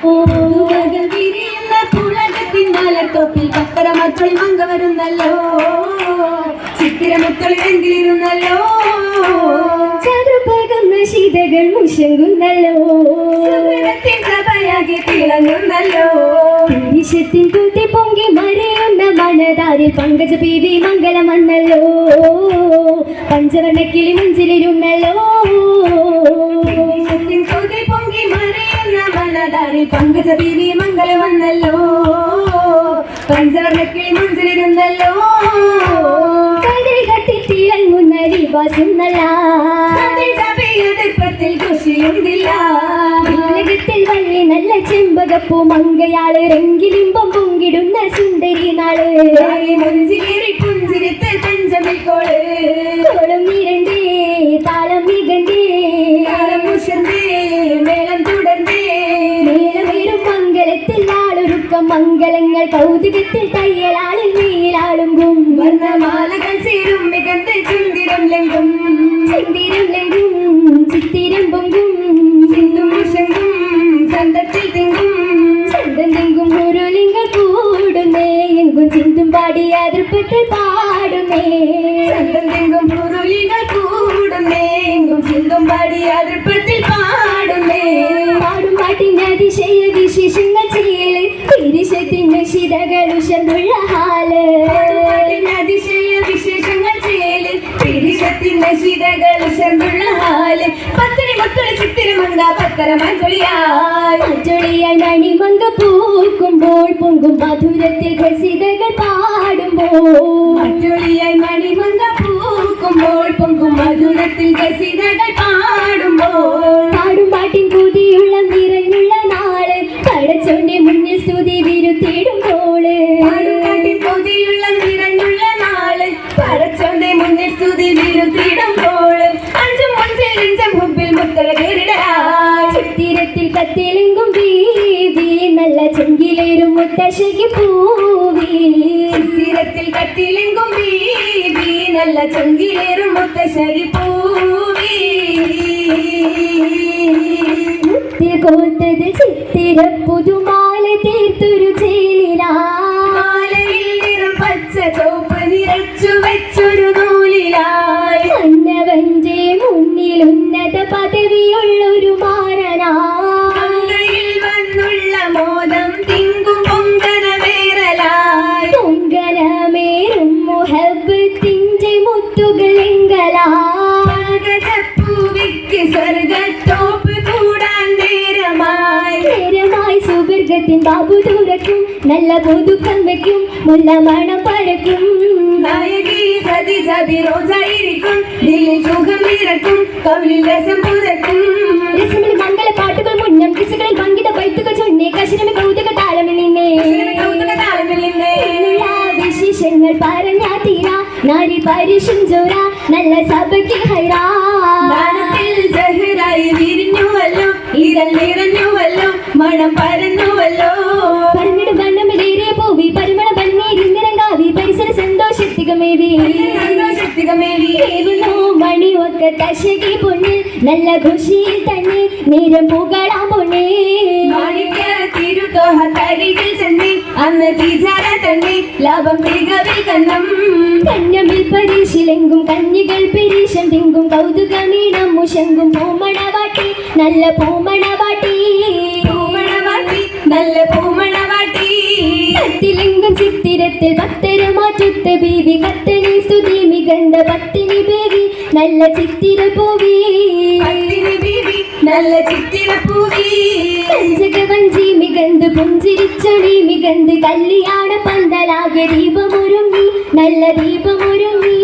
പൂവകൾ വിരിയുന്ന പുളകത്തിന്നാലത്തോപ്പിൽ പത്തര മക്കൾ വരുന്നല്ലോ ചിത്തിരമുക്കൾ എങ്കിലിരുന്നല്ലോ ചതുർഭകം ശീതകൾ മുശങ്കുന്നല്ലോ സഭയാകെ തിളങ്ങുന്നല്ലോ പുരുഷത്തിൻ കൂട്ടി പൊങ്കി മറിയുന്ന മനതാരിൽ പങ്കജ പീവി മംഗളം വന്നല്ലോ പഞ്ചവർണ കിളി മുഞ്ചിലിരുന്നല്ലോ മനതാരിൽ പങ്കജ ബീവി മംഗലം വന്നല്ലോ. പഞ്ചവർണക്കിളി മുൻസിലിരുന്നല്ലോ കതികത്തിൽ തിളങ്ങുന്ന ദിവാസുന്നല്ല എതിർപ്പത്തിൽ ഖുഷിയുണ്ടില്ല ഉലകത്തിൽ വള്ളി നല്ല ചെമ്പകപ്പൂ മങ്കയാൾ രംഗിലിമ്പം പൊങ്കിടുന്ന സുന്ദരി നാൾ. മുഞ്ചിലേറി പുഞ്ചിരിത്ത് താളം മംഗളങ്ങൾ കൗതുകത്തിൽ തയ്യലാളിൽ നീലാളുമ്പും വർണമാലകൾ ചേരും മികந்த ചിന്തിരം ലംഘം ചിന്തിരം ലംഘും ചിത്തിരം പൊങ്കും ചിന്തും മുഷങ്കും ചന്തത്തിൽ തിങ്കും. ചന്തം തിങ്കും മുരുളിങ്ങൾ കൂടുന്നേ എങ്കും ചിന്തും പാടി അതിർപ്പത്തിൽ പാടുന്നേ. ചന്തം തിങ്കും പുരുളികൾ കൂടുന്നേ എങ്കും ചിന്തും പാടി അതിർപ്പത്തിൽ പാടുന്നേ. പാടും പാട്ടിന്റെ അതിശയ വിശേഷങ്ങൾ ചെയ്യൽ തിരിശത്തിന് ശിതകൾ ഉഷർന്നുള്ള ഹാൽ. പാട്ടിന് അതിശയ വിശേഷങ്ങൾ ചെയ്യൽ തിരിശത്തിന്റെ ശിതകൾ ഉഷർന്നുള്ള ഹാൽ. പത്തിരി മക്കളെ ചിത്തിരമങ്ക പത്തര മഞ്ചൊളിയായി. മറ്റൊളിയായി മണിമങ്ക പൂക്കുമ്പോൾ പൊങ്കും മധുരത്തിൽ ഖസിതകൾ പാടുമ്പോൾ. മറ്റൊളിയായി മണിമങ്ക പൂക്കുമ്പോൾ പൊങ്കും മധുരത്തിൽ കസിതകൾ പാടുമ്പോൾ. പാടും പാട്ടിൻ കൂതിയുള്ള നിറഞ്ഞുള്ള നാൾ. പടച്ചോന്റെ മുന്നിൽ സ്തുതി വിരുത്തിടുമ്പോൾ ചെങ്കിലേറും മുത്തശ്ശിക്ക് പൂവി. തീരത്തിൽ കത്തിലെങ്കും ബീബി നല്ല ചങ്കിലേറും മുത്തശ്ശരി പൂവി. മുത്തിൽ കോത്തത് ചിത്തിര പുതുമാല പങ്കജപ്പൂവിക്ക് സ്വർഗത്തോപ്പ് കൂടാൻ നേരമായി. നേരമായി സുവർഗത്തിൻ ബാബു തുറക്കും നല്ല പുതുക്കം വെക്കും മുല്ല മണം പഴക്കും പാട്ടുകൾ മുന്നം കിസുകളിൽ പങ്കിത പൈത്തുകൾ ചൊന്നെ കശിരമി കൗതുക താളമിൽ നിന്നേ. വിശേഷങ്ങൾ പറഞ്ഞാ തീരാ നാരി പരിശും ചോര നല്ല സഭയ്ക്ക് ഹൈറാ. ദാനത്തിൽ ജഹറായി വിരിഞ്ഞുവല്ലോ ഇതൽ നിറഞ്ഞുവല്ലോ മണം പരന്നുവല്ലോ. പറഞ്ഞിടും വണ്ണമിലേറെ പോവി പരിമള പന്നീരി നിറങ്കാവി പരിസര സന്തോഷത്തികമേവി. സന്തോഷത്തികമേവി. മണി ഒക്ക കശകി പൊന്നിൽ നല്ല ഖുഷിയിൽ തന്നെ നേരം പുകളാ പൊന്നേ. മാണിക്യ തിരുതോഹ തരികിൽ അന്ന് തീജാര തന്നെ ലാഭം മികവിൽ കണ്ണം. കഞ്ഞമിൽ പരീശിലെങ്കും കഞ്ഞികൾ പെരീശം തിങ്കും കൗതുകമീണം മുശങ്കും പൂമണവാട്ടി നല്ല പൂമണവാട്ടി. പൂമണവാട്ടി നല്ല പൂമണവാട്ടി. കത്തിലെങ്കും ചിത്തിരത്തിൽ ഭക്തര മാറ്റത്തെ ബീവി കത്തനി സ്തുതി മികണ്ട പത്തിനി ബേവി നല്ല ചിത്തിര പോവി நல்ல சித்திர பூவி. கஞ்சக வஞ்சி மிகந்து புஞ்சிரிச்சொடி மிகந்து கல்யாண பந்தலாக தீபமுருங்கி நல்ல தீபமுருங்கி.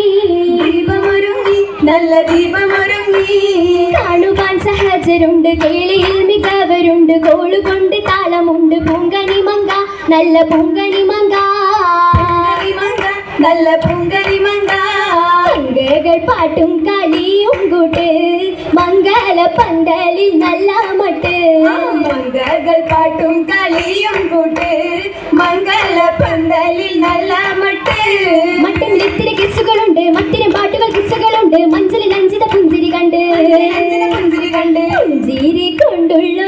தீபமுருங்கி நல்ல தீபமுருங்கி. காணுவான் சகஜருண்டு கேளியில் மிகவருண்டு கோழு கொண்டு தாளமுண்டு பொங்கனி மங்கா நல்ல பொங்கனி மங்கா நல்ல பொங்கனி மங்கா. പാട്ടും കളിയും കൂട്ട് മംഗല പന്തലിൽ നല്ല മട്ട്. മംഗകൾ പാട്ടും കളിയും കൂട്ട് മംഗള പന്തലിൽ നല്ല മട്ട്. മട്ടിന് ഇത്തിരി കിസ്സുകളുണ്ട് മട്ടിന് പാട്ടുകൾ കിസ്സുകളുണ്ട്. മഞ്ചലിൽ അഞ്ചിത പുഞ്ചിരി കണ്ട്. പുഞ്ചിരി കണ്ട്. പുഞ്ചിരി കൊണ്ടുള്ളൊരാനന്ദത്തിൽ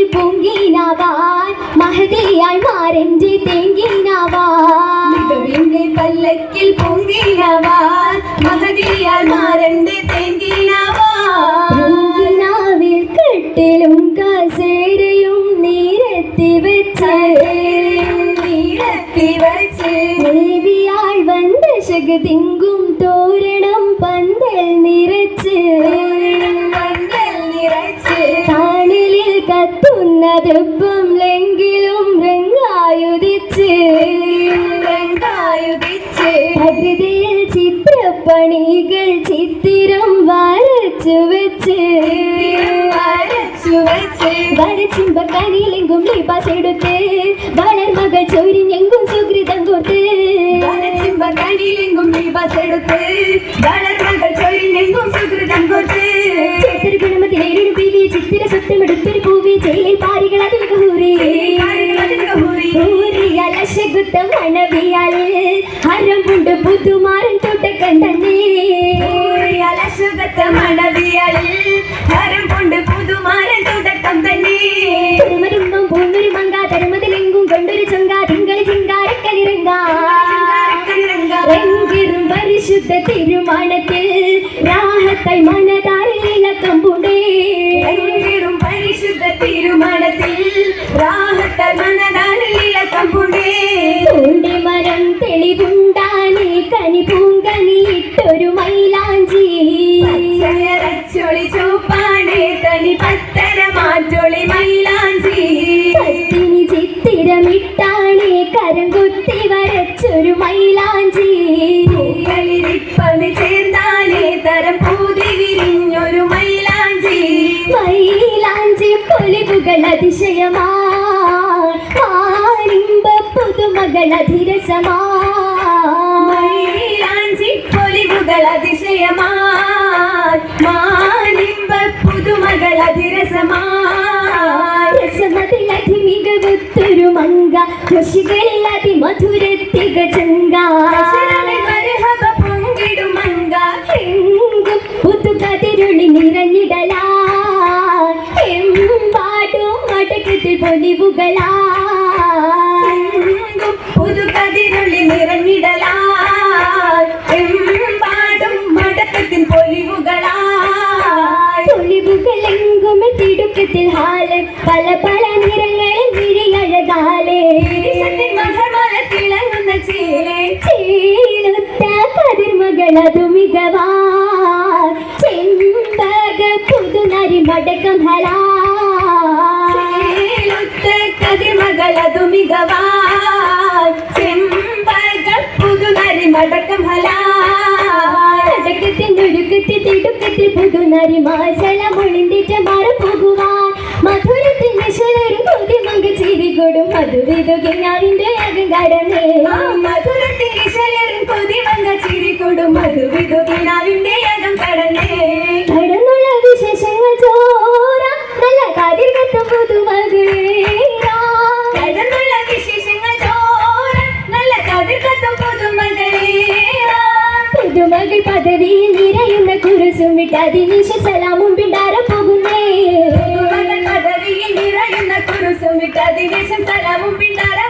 പല്ലക്കിൽ പൊങ്കിനാവാൻ മഹതിയായി മാരന്റെ തേങ്കിനാവാൻ. മികവിന്റെ പല്ലക്കിൽ പൊങ്കിനവാൻ മഹതിയാൽ മാരന്റെ തെങ്കിനവാൻ. പൊങ്കിനാവിൽ കട്ടിലും കസേരയും നിരത്തി വെച്ച് നീരത്തി വച്ച് ദേവിയാൾ ശകതിങ്കും കത്തുന്നതൊപ്പം ലെങ്കിലും രംഗായുധിച്ച്. രണ്ടായുധിച്ച് പ്രകൃതിയിൽ ചിത്രപ്പണികൾ ചിത്തിരം വരച്ചു വെച്ച്. വരച്ചു വെച്ച്. വരച്ചുമ്പ കനിയിലെങ്കും ലിപാസെടുത്ത് വളർമകൾ ചൊരിഞ്ഞെങ്കും സുഹൃതം കൊടുത്ത് വരച്ചിമ്പ കനിയിലെങ്കും ദീപസെടുത്ത് സത്യമെടുത്തൊരു പൂവി ജയിലിൽ പാരികൾ അതിൽ ഹൂറി ൂറിയലശകുത്ത മണവിയാളിൽ ഹരം കൊണ്ട് പുതുമാരൻ തൊട്ടക്കൻ തന്നെ അലസുഖത്തെ മണവിയളിൽ ഹരം കൊണ്ട് പുതുമാരൻ തുടക്കം തന്നെ തിരുമരുമ്പം പൂന്നൊരു മങ്ക തരുമതിലെങ്കും കൊണ്ടൊരു ചങ്ക തിങ്കളി ചിങ്കാരക്കരിറങ്ക എങ്കിലും പരിശുദ്ധ തിരുമാണത്തിൽ രാഹത്തായി മനതാരിൽ ഇളക്കം എങ്കിലും പരിശുദ്ധ രാഹത്തൽ രാഹത്ത മനതാലിൽ ഇളക്കം പൂണ്ടി മരം തെളിവുണ്ടാനി കനി പൂങ്കനി ഇട്ടൊരു മൈലാഞ്ചി. ചൊളി ചൂപ്പാണേ തനി പത്തര മാറ്റൊളി മൈലാഞ്ചി. പത്തിനി ചിത്തിരമിട്ടാണി കരം കുത്തി വരച്ചൊരു മൈലാഞ്ചി. കളിരിപ്പണി ചേർന്നാലേ തരം പൂതി വിരിഞ്ഞൊരു മൈലാഞ്ചി മൈലാഞ്ചി പൊലിവുകൾ അതിശയമാ ആലിമ്പ പുതുമകൾ അധിരസമാ മൈലാഞ്ചി പൊലിവുകൾ അതിശയമാ മാനിമ്പ പുതുമകൾ അതിരസമാ രസമതിലധി മികവുത്തൊരു മങ്ക. ഋഷികളിൽ അതിമധുരത്തിക ചങ്ക. പൊങ്കിടുമങ്ക എങ്കും പുതുകതിരുളി നിറഞ്ഞിടലാ. മടക്കത്തിൽ പൊലിവുകളാ എങ്കും പുതുകതിരുളി നിറഞ്ഞിടലാ എമ്പാടും മടക്കത്തിൻ പൊലിവുകളാ പൊലിവുകളെങ്കും തിടുക്കത്തിൽ ഹാൽ പല പല നിറങ്ങളിൽ വിഴിയഴകാലേ തിളങ്ങുന്ന ചേലേ. ചേലുത്ത കതിർമകളതു മികവാ ചെമ്പക പുതുനരി മടക്കം ഹലാ. കതിമകളതു മികവാ ചെമ്പക പുതുനരി മടക്കം ഹലാ കടക്കത്തിൽ ഒഴുക്കത്തിൽ തിടുക്കത്തിൽ പുതുനരി മാസല മൊളിന്തിട്ട് മാറപ്പോകുവാൻ മധുരത്തിൽ നിശലരും കൊതിമങ്ക ചിരികൊടും. മധുവിതുകിനാവിന്റെ അകങ്കടനേ മധുരത്തിൽ ഈശ്വരൻ കൊതിവന്ന ചിരിക്കൊടും മധുവിതുകിനാവിന്റെ അകം അതിനിശ സലാമും പിണ്ടാര പോകുന്നേ. പദവിയിൽ നിറയുന്ന കുറുസും വിട്ട് അതിദേശം സ്ഥലവും പിന്നാര പോകുന്നേ സുഹൃത